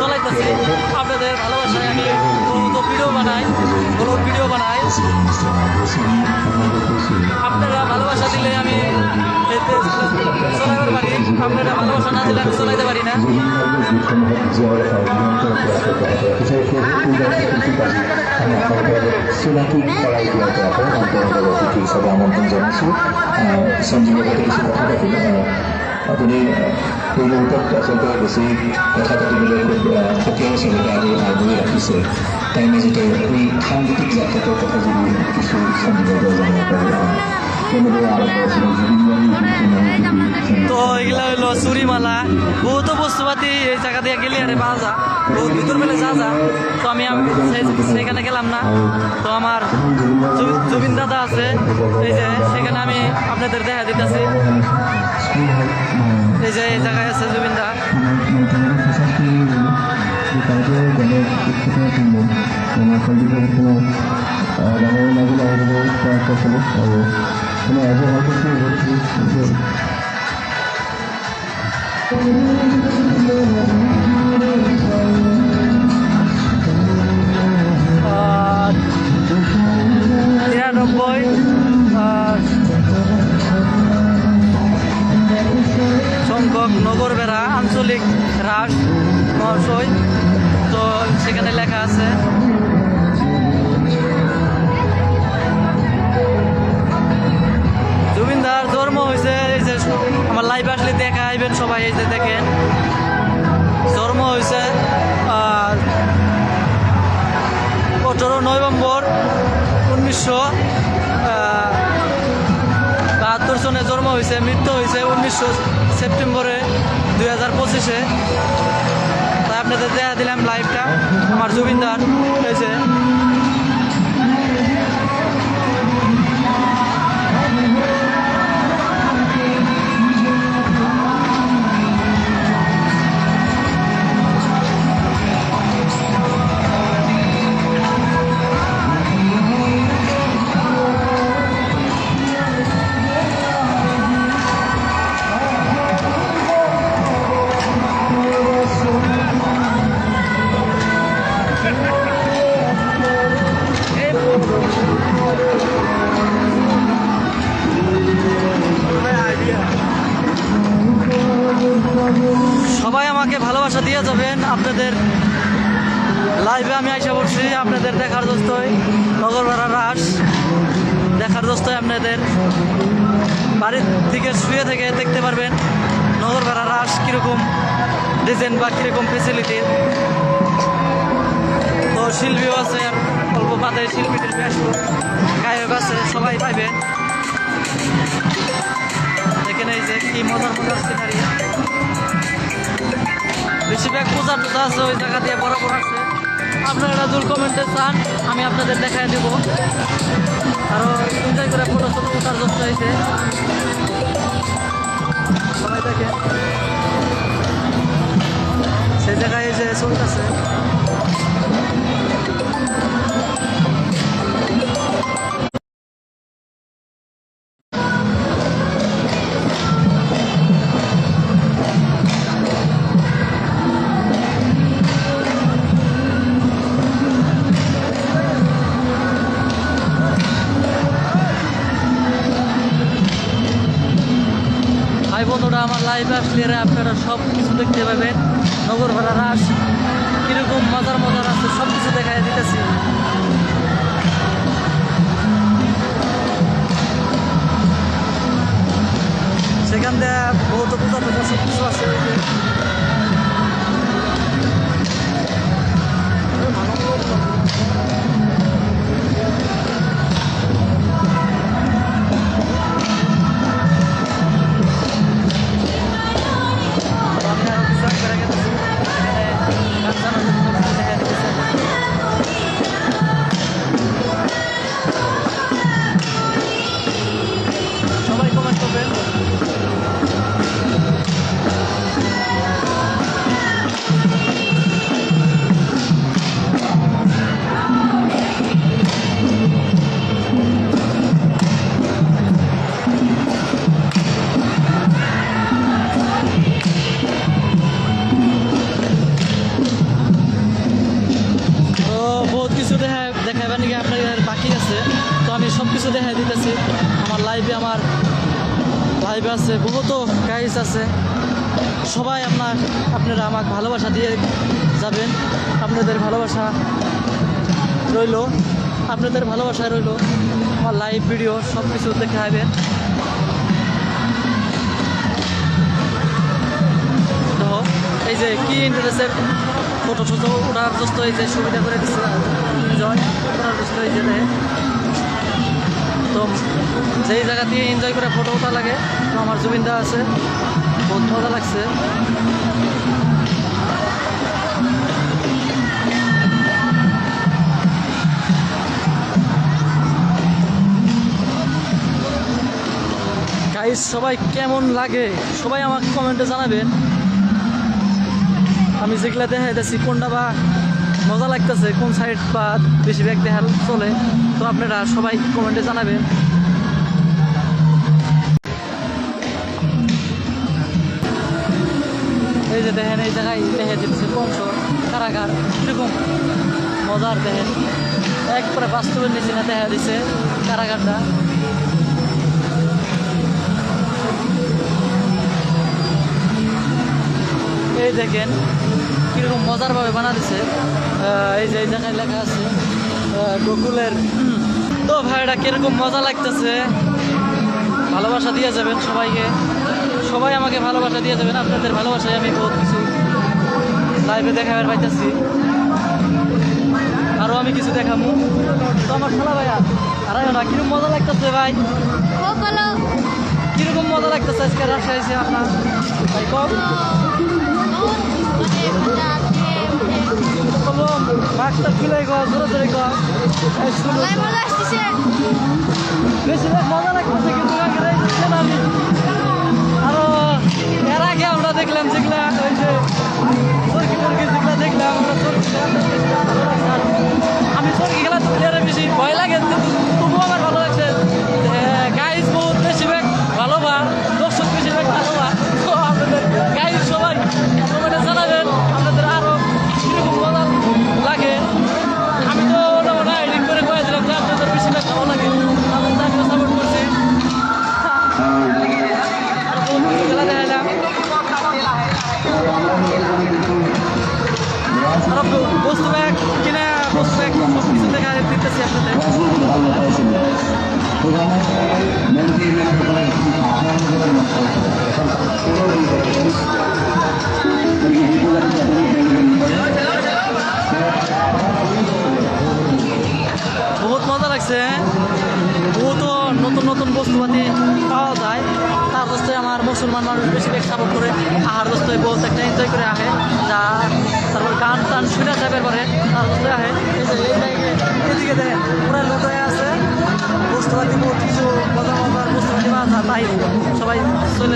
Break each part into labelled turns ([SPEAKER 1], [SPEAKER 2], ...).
[SPEAKER 1] চলাইতেছি। আপনাদের ভালোবাসায় আমি বহুত ভিডিও বানাই বহুত ভিডিও বানাই। আপনারা ভালোবাসা দিলে আমি চলাইতে পারি, আপনারা ভালোবাসা না দিলে আমি চলাইতে পারি না।
[SPEAKER 2] আমন্ত্রণ জানাচ্ছি কিছু কথা আপুনি শৈলৰ ওপৰত আচলতে বেছি কথা পাতিবলৈ খুব সকিয়াৰ চলিতে আহি ৰাখিছে। তাৰ মাজতে এই সাংগীতিক যাত্ৰাটোৰ কথা যদি কিছু জানিব পাৰি
[SPEAKER 1] তো এগুলা হলো চুরিমালা বহুত বস্তুপাতি এই জায়গা দিয়ে গেলে আরে পাওয়া যা। বহুত ভিতর মেলে যা যা। তো আমি সেখানে গেলাম না। তো আমার জুবিন দাদা আছে। এই যে সেখানে আমি আপনাদের দেখা দিতেছি। Ella es la casa subida. Mantener las cosas que detalle de lo que
[SPEAKER 2] está haciendo. Como cualquier persona, la mano de la vida de los trabajos como estado. Como eso, algo que yo creo que es.
[SPEAKER 1] আঞ্চলিক রাস মহাশয়, তো সেখানে লেখা আছে, জুবিনদার জন্ম হয়েছে, এই যে আমার লাইভ আসলে দেখা আইবেন সবাই এই যে দেখেন। জন্ম হয়েছে আঠারো নভেম্বর উনিশশো বাহাত্তর সনে জন্ম হয়েছে, মৃত্যু হয়েছে উনিশশো সেপ্টেম্বরে। দুই হাজার পঁচিশে। তাই আপনাদের দেখা দিলাম লাইভটা আমার জুবিনদার হয়েছে। আপনাদের লাইভে আমি আইসা পড়ছি, আপনাদের দেখার দোস্তই নগরপাড়া রাস। দেখার দোস্তই আপনাদের। বাড়ির থেকে শুয়ে থেকে দেখতে পারবেন নগরপাড়া রাস কীরকম ডিজাইন বা কীরকম ফেসিলিটি তো শিল্পীও আছে অল্প বাদে শিল্পীদের বেশ গায়ক আছে, সবাই পাইবে এখানে এই যে কি মজার মজার সিনারি বেশিরভাগ পূজা টুজা আছে, ওই জায়গা দিয়ে বড় বড় আছে। আপনারা দূর কমেন্টে চান, আমি আপনাদের দেখাই দেব। আরও এনজয় করে ফটো ছোটো তোলার যত্ন হয়েছে। সবাই দেখে সেই জায়গায় যে চলতেছে। আসলে আপনারা সব কিছু দেখতে পাবেন। নগর ভাড়া হ্রাস কীরকম মজার মজার আছে সব কিছু দেখাই দিতেছি। সেখান থেকে বহুত সব কিছু আছে। কিছু দেখাই দিতেছি। আমার লাইভে আমার লাইভে আছে, বহুতো গাইজ আছে। সবাই আপনার, আপনারা আমাকে ভালোবাসা দিয়ে যাবেন। আপনাদের ভালোবাসা রইল। আপনাদের ভালোবাসায় রইল। আমার লাইভ ভিডিও সব কিছু দেখে আসবেন তো এই যে কি ইন্টারেস্টের ফটো ফটো ওঠার দোস্ত এই যে সুবিধা করে দিচ্ছে এনজয় করার দোস্ত এই যে যেই জায়গা দিয়ে এনজয় করে ফটো ওঠা লাগে, তো আমার জুবিনদা আছে। বহুত মজা লাগছে। গাইস সবাই কেমন লাগে? সবাই আমাকে কমেন্টে জানাবেন। আমি যেগুলা দেখাইতেছি, কোনটা বা মজা লাগতেছে, কোন সাইড বা বেশিরভাগ দেখার চলে, তো আপনারা সবাই কমেন্টে জানাবেন। যে দেখেন, এই জায়গায় দেখে দিচ্ছে কংসর কারাগার, এরকম মজার দেখেন। একবারে বাস্তবের নিচে না দেখা দিচ্ছে কারাগারটা। এই দেখেন, কীরকম মজারভাবে বানা দিছে। এই যে এই জায়গায় লেখা আছে গোকুলের তো ভাইটা কীরকম মজা লাগতেছে? ভালোবাসা দিয়ে যাবেন সবাইকে। সবাই আমাকে ভালোবাসা দিয়ে যাবেন আপনাদের ভালোবাসায় আমি বহুত কিছু লাইভে দেখাবার পাইতেছি। আরও আমি কিছু দেখাবো তো আমার খেলা ভাইয়া আর না কীরকম মজা লাগতেছে ভাই? কীরকম মজা লাগতেছে আজকে রাশিয়া এসে আপনার? ভাই কম। খুলে গো জোরে জোরে গো বেশি মজা লাগতেছে কিন্তু আমি। এর আগে আমরা দেখলাম যেগুলা ওই যে সরকি মুরগি যেগুলা দেখলাম, আমরা আর আমি সরকি খেলা প্লেয়ারে বেশি ভয় লাগে তবুও আমার ভালো লাগছে। বস্তু ব্যাগ কিনে বস্তু ব্যাগ সব কিছু দেখা দিতেছি আপনাদের।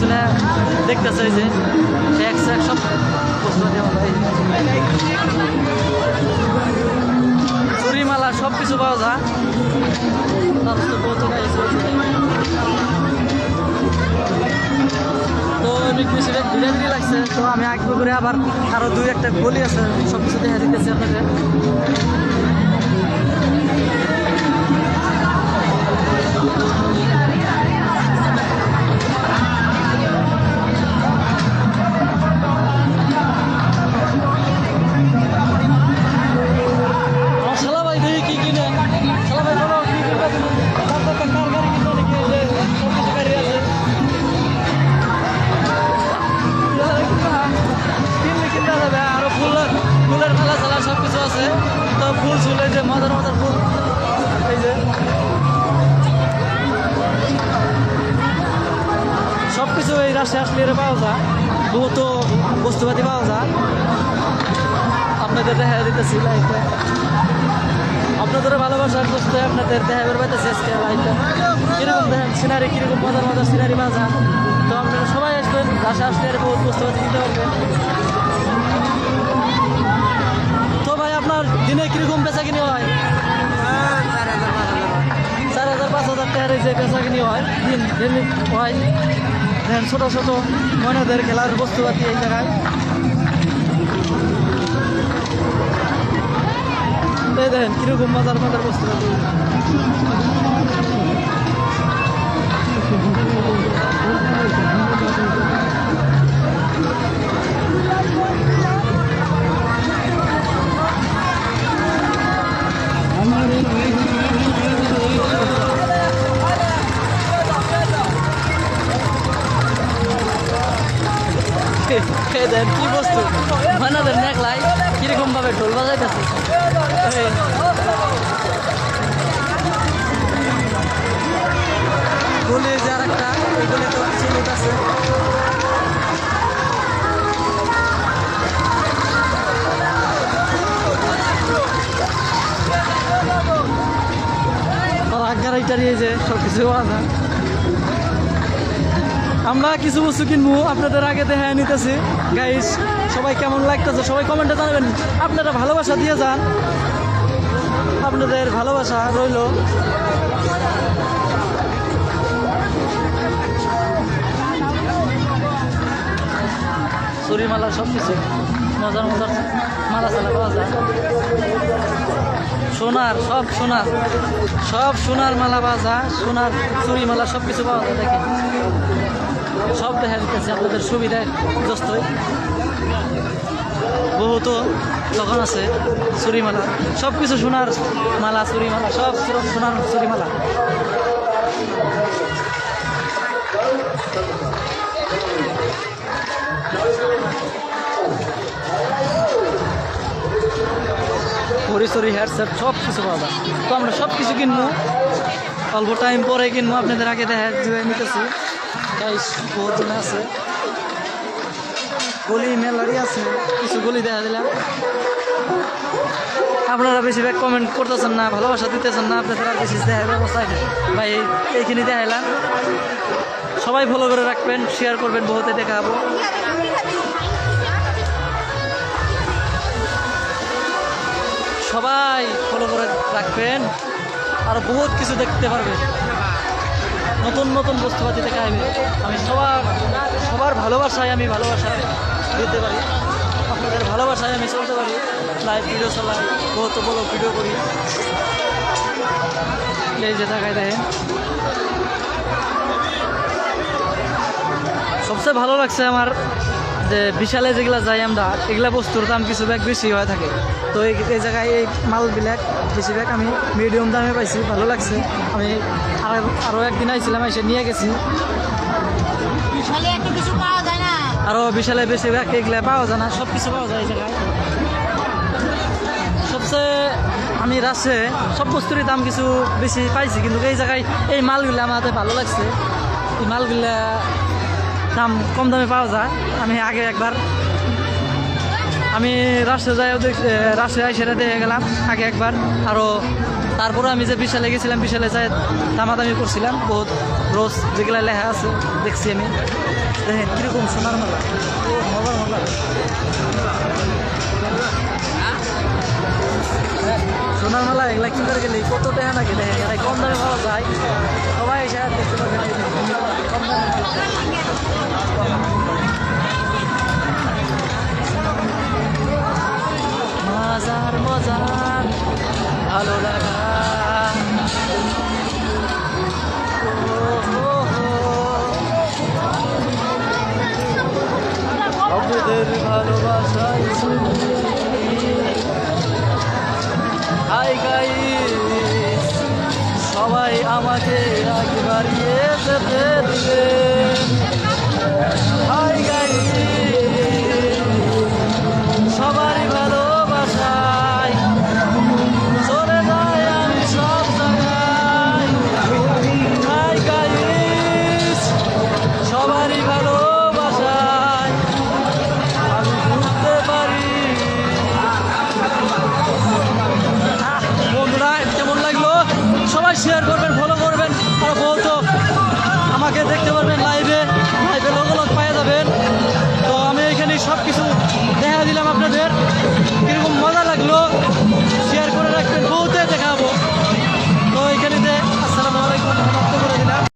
[SPEAKER 1] চলে দেখতেছে যে এক সে এক সব বস্তুপাতি আমরা চুরিমালা সব কিছু পাওয়া যায়। তো অনেক বেশি ধীরে লাগছে। আমি আগে করে আবার আরও দুই একটা গলি আছে সব কিছু দেখা দিতেছি আপনাদের। ফুল এই যে এই যে। সব কিছু এই রাশিয়া আসলে এর পাওয়া যায় বহুত বস্তুপাতি পাওয়া যায়। আপনাদের দেখা দিতেছি লাইফে আপনাদের ভালোবাসার দোস্ত আপনাদের দেখা বের পাইতেছি আজকে লাইফে দেখেন সিনারি কীরকম মজার মজার সিনারি বাজা তো আপনারা সবাই আসবেন রাশিয়া আসলে এর বহুত বস্তুপাতি কিনতে পারবেন। তো ভাই, আপনার দিনে কীরকম বাজারে যে বেচাকিনি হয়, দিন হয় ছোট ছোট ছোটো ময়নাদের খেলার বস্তু বস্তুপাতি এই জায়গায় দেখেন কীরকম মজার মজার বস্তুপাতি Thank you. দেন, কি বস্তু? মানাদের নেকলাই কীরকম ভাবে ঢোল বাজাইতেছে। গলি যে আর একটা, এই গলি তো কিছু লোক আছে। যে সব কিছু আমরা কিছু বস্তু কিনবো, আপনাদের আগে দেখা নিতেছি। গাইস সবাই কেমন লাগতেছে? সবাই কমেন্টে জানাবেন। আপনারা ভালোবাসা দিয়ে যান। আপনাদের ভালোবাসা রইল। চুরিমালা সব কিছু মজার মজার। মালা চালা পাওয়া যায়। সোনার, সব সোনার। সব সোনার মালা যায়, সোনার চুরি মালা সব কিছু পাওয়া যায়, দেখেন। সব দেখা দিতেছে আপনাদের সুবিধায় যস্তই বহুতো দোকান আছে চুরিমালা সব কিছু সোনার মালা চুরিমালা সব সোনার চুরিমালা ঘড়ি সরি হেডসেট সব কিছু যায় তো আমরা সব কিছু কিনবো। অল্প টাইম পরে কিনবো। আপনাদের আগে দেখা নিতেছি। আছে। গলি মেলারি আছে। কিছু গলি দেখা দিলাম। আপনারা বেশিরভাগ কমেন্ট করতেছেন না, ভালোবাসা দিতেছেন না। আপনাদের আর বেশি দেখার ব্যবস্থা ভাই এই- এইখানে দেখাইলাম। সবাই ফলো করে রাখবেন শেয়ার করবেন, বহুতে দেখাবো। সবাই ফলো করে রাখবেন। আর বহুত কিছু দেখতে পারবেন নতুন নতুন বস্তুপাতি দেখা হবে আমি সবার সবার ভালোবাসায় আমি ভালোবাসা দিতে পারি। আপনাদের ভালোবাসায় আমি চলতে পারি। লাইভ ভিডিও চালাই, বহুত বড় ভিডিও করি। এই যে দেখায় দেখেন। সবচেয়ে ভালো লাগছে আমার যে বিশালে যেগুলা যাই আমরা এগুলা বস্তুর দাম কিছু ব্যাগ বেশি হয়ে থাকে। তো এই এই জায়গায় এই মালবিলাক বেশিরভাগ আমি মিডিয়াম দামে পাইছি ভালো লাগছে। আমি আর আরও একদিন আইছিলাম এসে নিয়ে গেছি। আরও বিশালে বেশিরভাগ এগুলা পাওয়া যায় না সব কিছু পাওয়া যায় এই জায়গায়। সবচেয়ে আমি রাশে সব বস্তুরই দাম কিছু বেশি পাইছি কিন্তু এই জায়গায় এই মালগুলা আমাদের ভালো লাগছে। এই মালগুলা দাম কম দামে পাওয়া যায়। আমি আগে একবার, আমি রাশে যাই রাশে আই সেটা দিয়ে গেলাম, আগে একবার। আরও তারপরে আমি যে বিশালে গেছিলাম, বিশালে যাই দামাদামি করছিলাম, বহুত রোজ যেগুলা লেখা আছে, দেখছি আমি। দেখেন, কীরকম সোনার মেলা। ও মজার মেলা। সোনার মেলা, এগুলা কিনতে গেলে কত টাকা না গেলে কম দামে পাওয়া যায়। সবাই এসে মাজার মজার ভালো লাগা। ভালোবাসায় গাইস। সবাই আমাকে একবার যেতে দিবেন